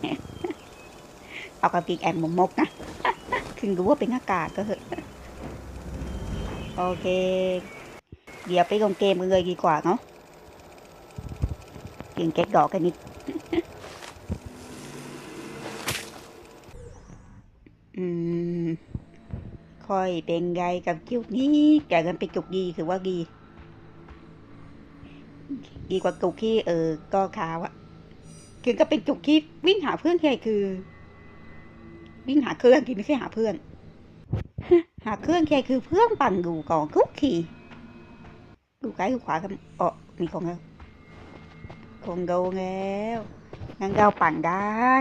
เอนกันก็เลยเอามาเล่นส่วนตัวนี้ก็ยังเทงไม่มีเครื่องประดับหรอกเพราะปกติไม่ก็แย่งกินกาด้วยอืมยอมแอากระปิกแอมมกนะถึงรู้ว่าเป็นอากาศก็เถอะโอเค เดี๋ยวไปลงเกมกันเลยดีกว่าเนาะกินแก๊กดอกกันนิดอืมค่อยเป็นไงกับจุกนี้แกกันเป็นจุกดีคือว่าดี ดีกว่าจุกที่เออก็ขาวอะ คือก็เป็นจุกที่วิ่งหาเพื่อนแค่คือ วิ่งหาเครื่องที่ไม่ใช่หาเพื่อน หาเครื่องแค่คือเพื่อนปั่นอยู่ก่อนคุกขี่ดูซ้ายดูขวากันอ๋อมีของแล้วของโดนแล้วงั้นเราปั่นได้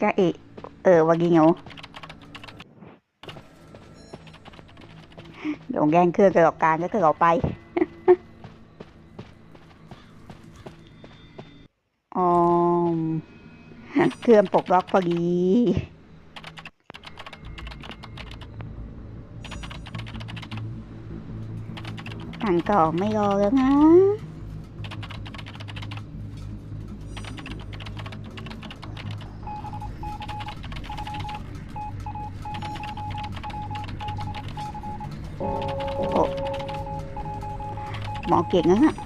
ก็เอะเออว่ากิโงโดนแย่งเครื่องกระดอกการก็คือเราไป อ๋อ เครื่องปลดล็อกพอดีสั่งต่อไม่รอแล้วนะหมอเก่งนะฮะ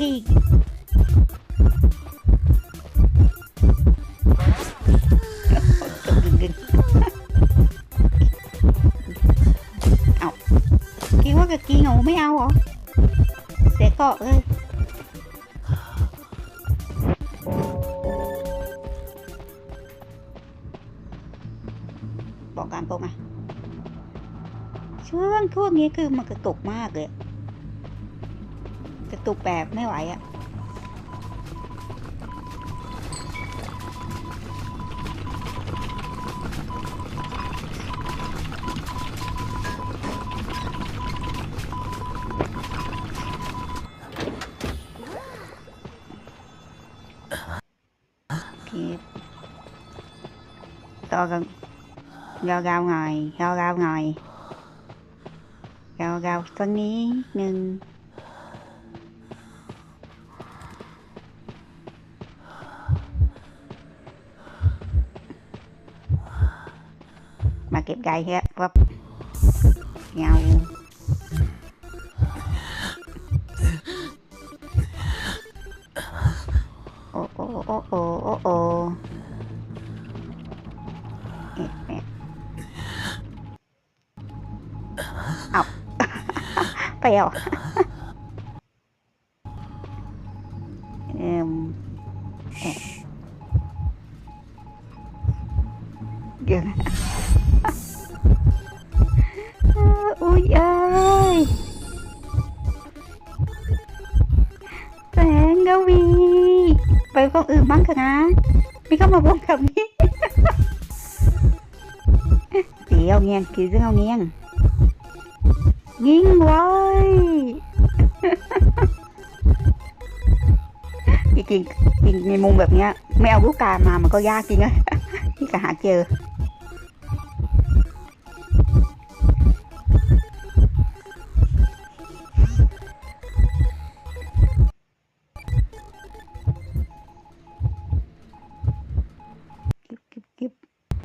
เอให้เกมเป็นสากกยวกรุณาใจเกโปรดฟังครั้งกันหน่อยดีดึงเอาคิดว่ากะกีหนูไม่เอาเหรอเสียเกาะเลยบอกการโปกมาช่วงช่วงนี้คือมันกระตุกมากเลย กระตุกแบบไม่ไหวอะ่ะ to gần gao gao ngồi gao gao ngồi gao gao có ní nhưng มาเก็บไก่ฮะปั๊บเงาโอ้โอ้โอ้โอ้โอ้โอ้เอ๊ะเอ๊ะเอาไปเอาเอ็มเอ๊ะ งกวี ไปพวกอื่นบ้างเถอะนะ ไม่เข้ามาวงกับนี้เดี๋ยวเงียงคือเรื่องเอาเงียงยิงไว้จริงจริงในมุมแบบเนี้ย ไม่เอาลูกกามามันก็ยากจริงนะที่จะหาเจอ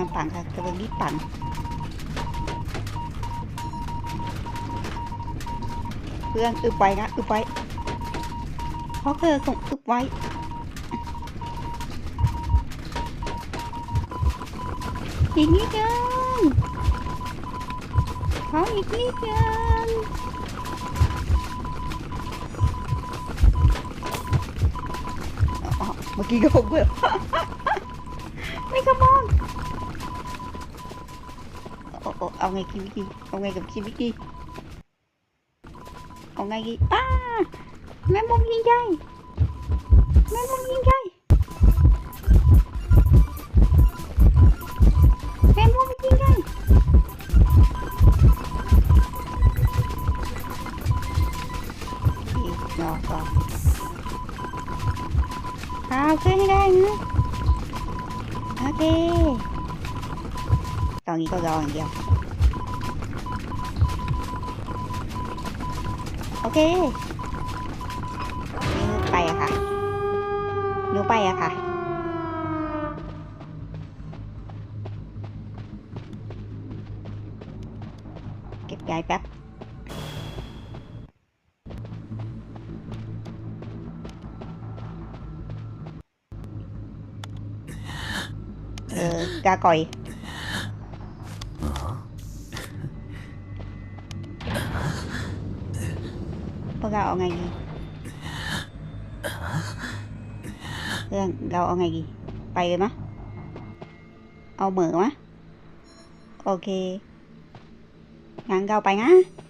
ล้วค่ะแคนเดอร์พวกเราก็กบกันใกล้งานของงานปั่นค่ะกำลังปั่นค่ะกำลังรีบปั่นเพื่อนอึบไว้นะอึบไว้เพราะเธอส่งอึบไว้อีกนิดเดียวขออีกนิดเดียวเมื่อกี้ก็ผมเบื่อไม่กระมอง เอาไงกิวิกี้เอาไงกับคิวิกี้เอาไงดีอ้าแม่มุมยิงใหญ่แม่มุมยิงใหญ่ นนี้ก็รออย่างเดียวโอเค ไปอะค่ะนิ้ไปอะค่ะ เก็บยายแป๊บเออกาก่อย พวกเราเอาไงดีเรื่องเ